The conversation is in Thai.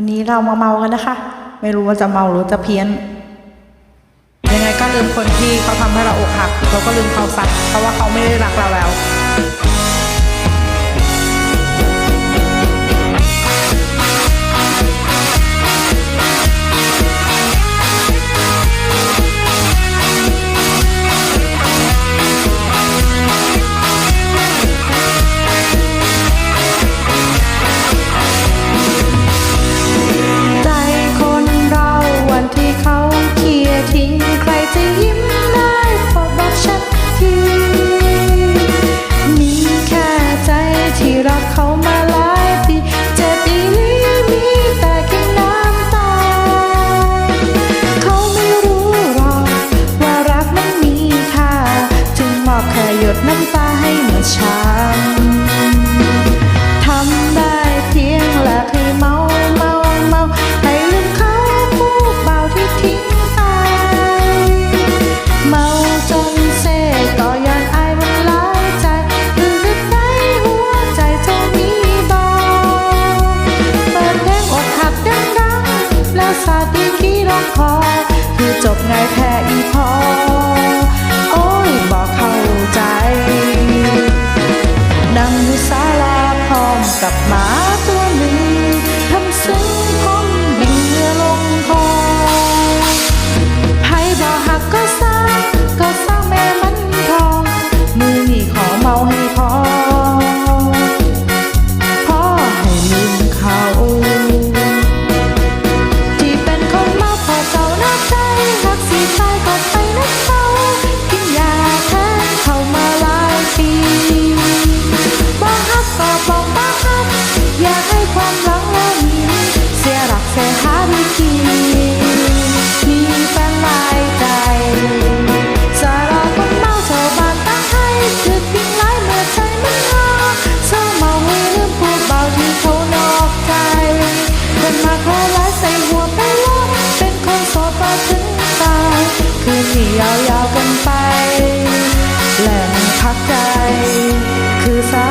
วันนี้เรามาเมากันนะคะ ไม่รู้ว่าจะเมาหรือจะเพี้ยน ยังไงก็ลืมคนที่เขาทำให้เราอกหัก เราก็ลืมเขาซะเพราะว่าเขาไม่ได้รักเราแล้ว ดน้ำตาให้เมื่อเช้าทำได้เพียงหลักให้เมาเมาเมาให้ลืมเขาผู้เบาที่ทิ้งไป เมาจนเซ่ต่อย้อนอายมันหลาใจคือลึกในหัวใจเจ้ามีบอกเปิดเพลงอกหักดังๆแล้วสาดดีกี่ร้องคอคือจบไงแค่ กลับมา บอกฮักก็บอกว่าฮักอยากให้ความหลังและมีเสียหลักเสียหาวิธีมีแฟนหลายใจสาราคนเมาชาวบ้านตั้งให้จุดทิ้งหลายเมื่อใจมันงอเศร้าเมาให้ลืมผู้เบาที่เขานอกใจเป็นมาขอร้ายใส่หัวไปลบเป็นคนโสดมาถึงตายคืนนี้ยาวๆกันไปแหล่งพักใจคือศา